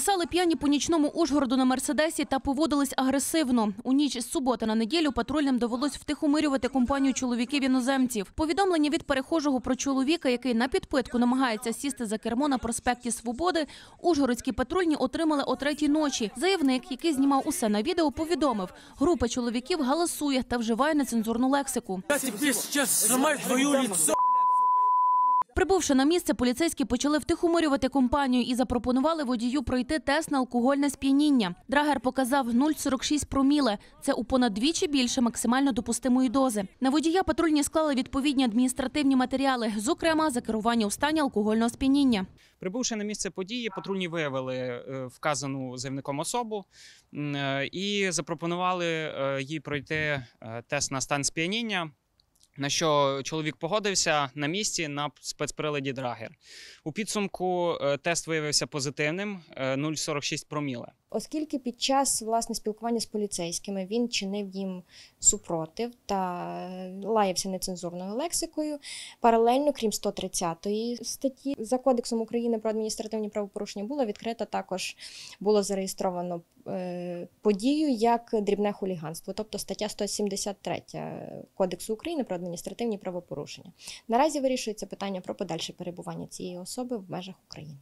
Гасали п'яні по нічному Ужгороду на мерседесі та поводились агресивно. У ніч з суботи на неділю патрульним довелось втихомирювати компанію чоловіків іноземців. Повідомлення від перехожого про чоловіка, який на підпитку намагається сісти за кермо на проспекті Свободи, ужгородські патрульні отримали о третій ночі. Заявник, який знімав усе на відео, повідомив, група чоловіків галасує та вживає нецензурну лексику. Я сейчас сломаю твое лицо. Прибувши на місце, поліцейські почали втихомирювати компанію і запропонували водію пройти тест на алкогольне сп'яніння. Драгер показав 0,46 проміле. Це у понад двічі більше максимально допустимої дози. На водія патрульні склали відповідні адміністративні матеріали, зокрема за керування у стані алкогольного сп'яніння. Прибувши на місце події, патрульні виявили е, вказану заявником особу е, і запропонували е, їй пройти тест на стан сп'яніння. На що чоловік погодився на місці на спецприладі Драгер. У підсумку е, тест виявився позитивним е, 0,46 проміле. Оскільки під час власне спілкування з поліцейськими він чинив їм супротив та лаявся нецензурною лексикою, паралельно, крім 130 статті за Кодексом України про адміністративні правопорушення, було відкрито також було зареєстровано е, подію як дрібне хуліганство, тобто стаття 173 Кодексу України про адміністративні правопорушення. Наразі вирішується питання про подальше перебування цієї особи в межах України.